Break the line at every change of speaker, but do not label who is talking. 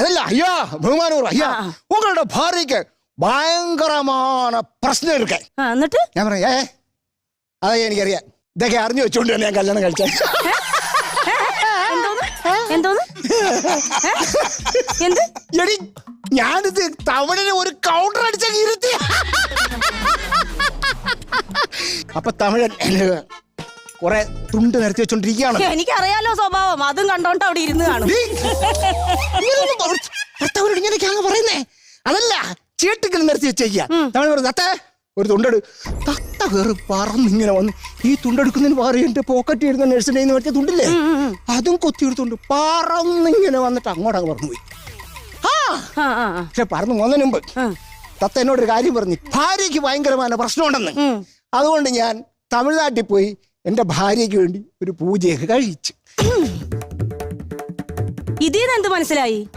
அதல்ல ஐயா பெருமானூர் ஐயா உங்களோட பாரிக்கு ഭയങ്കരമാണ് പ്രശ്നം ഇരിക്കെ
എന്നിട്ട്?
ഞാൻ പറയാം ഏ അതെ എനിക്കറിയാം. ഇതൊക്കെ അറിഞ്ഞു വെച്ചോണ്ട് തന്നെ ഞാൻ കല്യാണം
കഴിച്ച
എടി ഞാനിത് തമിഴിന് ഒരു കൗണ്ടർ അടിച്ച ഇരുത്തി. അപ്പൊ തമിഴൻ കുറെ തുണ്ട് നിരത്തി വെച്ചോണ്ടിരിക്കുകയാണ്
എനിക്കറിയാലോ സ്വഭാവം. അതും കണ്ടോണ്ട് അവിടെ ഇരുന്ന് കാണും.
ഭർത്താവിനോട് പറയുന്നേ? അതല്ല ചീട്ടിക്കൽ നിരത്തി വെച്ചേക്കുക നമ്മൾ പറഞ്ഞു ഒരു തുണ്ടെടു. തത്ത കയറി പറന്നിങ്ങനെ വന്ന് ഈ തുണ്ടെടുക്കുന്നതിന് പറയും എന്റെ പോക്കറ്റ് ഇരുന്ന നഴ്സിന്റെ കയ്യിൽ നിന്ന് മറ്റേ തുണ്ടില്ലേ അതും കൊത്തിയെടുത്തുണ്ട് പറന്നിങ്ങനെ വന്നിട്ട് അങ്ങോട്ടങ്ങ് പറഞ്ഞു പോയി. പക്ഷെ പറന്നു പോകുന്നതിന് മുമ്പ് തത്ത എന്നോട് ഒരു കാര്യം പറഞ്ഞു. ഭാര്യയ്ക്ക് ഭയങ്കരമായ പ്രശ്നമുണ്ടെന്ന്. അതുകൊണ്ട് ഞാൻ തമിഴ്നാട്ടിൽ പോയി എന്റെ ഭാര്യയ്ക്ക് വേണ്ടി ഒരു പൂജയൊക്കെ കഴിച്ചു.
ഇതേന്ന് എന്ത് മനസ്സിലായി?